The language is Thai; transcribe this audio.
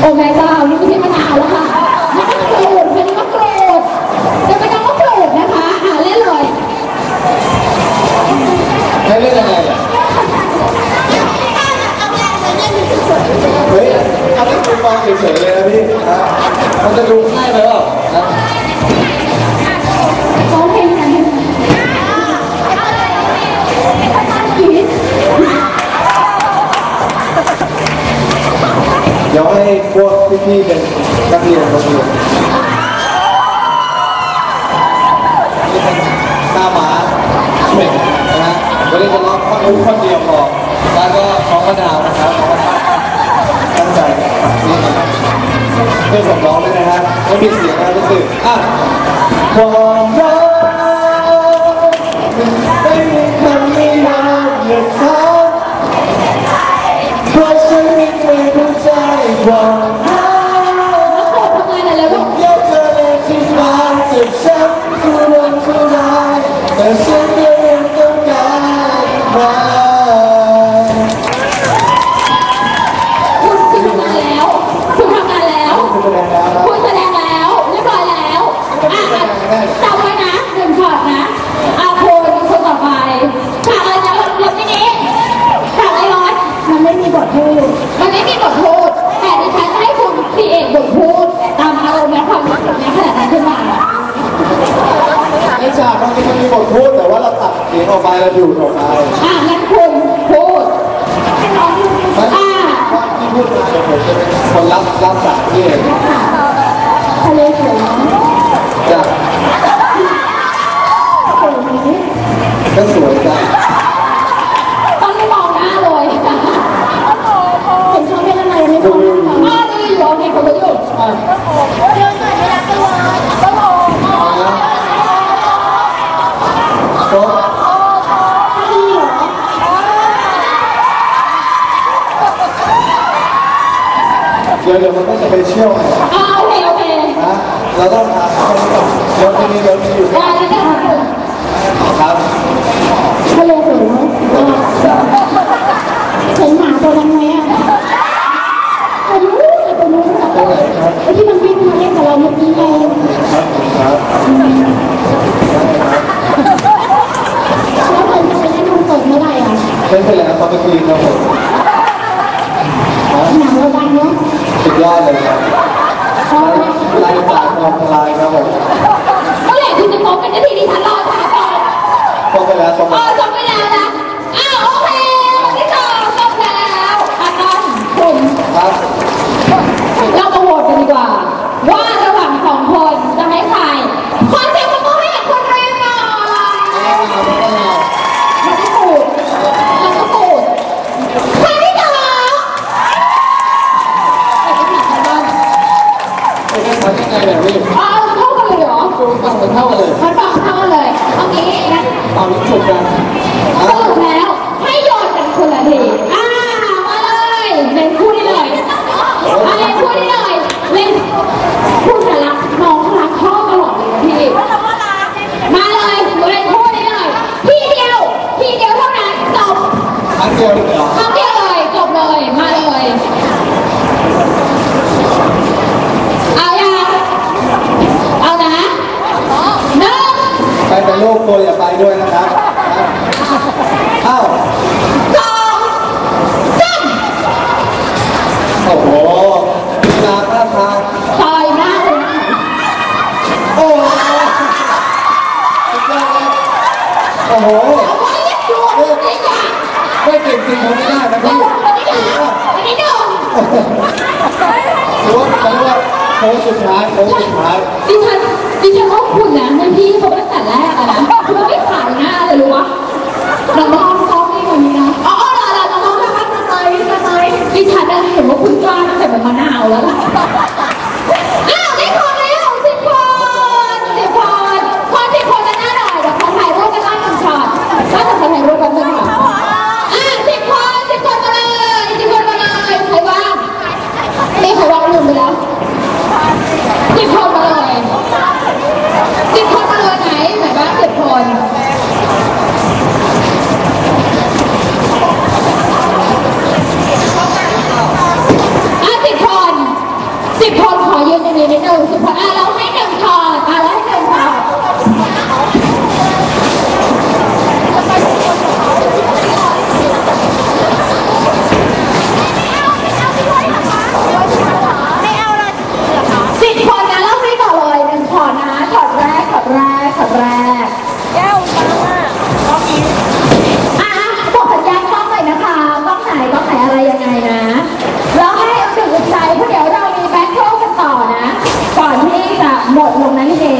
โอ้แม่เจ้านี่ไม่ใช่มะนาวแล้วค่ะนี่ก็โกรธอันนี้ก็โกรธจะไปกันก็โกรธนะคะอ่าเล่นเลยให้เล่นยังไรเฮ้ยเอาที่คุณมองเฉยๆเลยนะพี่มันจะดู วกพี่เป็นนักเรียนโรงเรียนนี่เป็นหน้าม้าเด็กนะฮะวันนี้จะร้องท่อนู้นท่อเดียวพอแล้วก็น้องมะนาวนะครับน้องมะนาวตั้งใจนี่นะครับเพื่อนผมร้องด้วยนะฮะไม่มีเสียงนะรู้สึกอะความรักไม่มีคำไม่ยาวเหยียดเท้าเพราะฉันไม่เคยเข้ใจควา ทพูด มันไม่มีบทพูด แต่ดิฉันจะให้คุณครีเอทบทพูด ตามอารมณ์และความรู้สึกในขณะนั้นขึ้นมาในฉากมันจะมีบทพูดแต่ว่าเราตัดเสียงออกไปเราดูดออกไปอะงั้นคุณพูดมันอ่าว่าที่พูดมาเดี๋ยวผมจะเป็นคนรับรับสารที่เอง ทะเลสวยเนาะ เดี๋ยวเดี๋ยวมันก็จะไปเชี่ยวนะอ่าโอเคโอเคเราต้องหาคนก่อนเดี๋ยวทีนี้เดี๋ยวนี้อยู่ได้แล้วกันค่ะครับทะเลสวยเนาะเห็นหมาตัวนั้นไหมอะตัวนู้นตัวนู้นตรงไหนครับไอ้ที่มันวิ่งมาเล่นกับเราเมื่อกี้ไงครับครับแล้วมันจะไปเล่นคอนเสิร์ตเมื่อไหร่อะเล่นไปแล้วตอนกลางคืนครับผม หนังเราดังเนาะ สุดยอดเลยครับเพราะลายสายมองลายครับผมเมื่อไหร่คุณจะพบกันนาทีดิฉันรอช้าก่อนฟ้องไปแล้วฟ้องไปอ๋อแล้วจบไปแล้วนะ อ้าวโอเคที่สองจบแล้วอาจารย์คุณ ครับ เรามาโหวตกันดีกว่า ว่าระหว่างสองคนจะให้ใครขอเสียงปรบมือให้กับคนแรกหน่อยมันก็ปูดมันก็ปูดคนที่สองเอกสารกันบ้าง เอกสารยังไงเนี่ยพี่ อ๋อเท่ากันเลยเหรอต้องเป็นเท่ากันเลยมันฟังเท่ากันเลยเอางี้นะเอาลิ้นฉุกกันสรุปแล้วให้โยนกันคนละทีอ่ามาเลยเล่นคู่นี้เลยมาเล่นคู่นี้เลยเล่นคู่แต่รักน้องรักชอบตลอดเลยนะพี่ มาเลยเล่นคู่นี้เลยทีเดียวทีเดียวเท่านั้นจบ ครั้งเดียวเหรอ ครั้งเดียวเลยจบเลยมาเลยเอายังเอานะหนึ่ง ใครเป็นโรคตัวอย่าไปด้วยนะครับอ้าว สองสาม โอ้โหลีลาท่าทาง ต่อยหน้าคุณ โอ้โหสุดยอดเลย โอ้โหเอาไว้เรียกดูนี่จ้ะไม่เก่งจริงทำไม่ได้นะดูพี่อันนี้นะอันนี้หนึ่งถือว่าเขาเรียกว่าโค้งสุดท้ายโค้งสุดท้ายดิฉันดิฉันว่าคุณนะในพี่เขาตั้งแต่แรกอะนะคุณไม่ขายหน้าเลยรู้ปะเราต้องอ้อมซ้อมนี่กว่านี้นะอ๋อเราเราเราต้องทำสไตล์สไตล์ดิฉันเห็นว่าคุณกล้าตั้งแต่เป็นมะนาวแล้วล่ะ หมดลงนะพี่เจ๊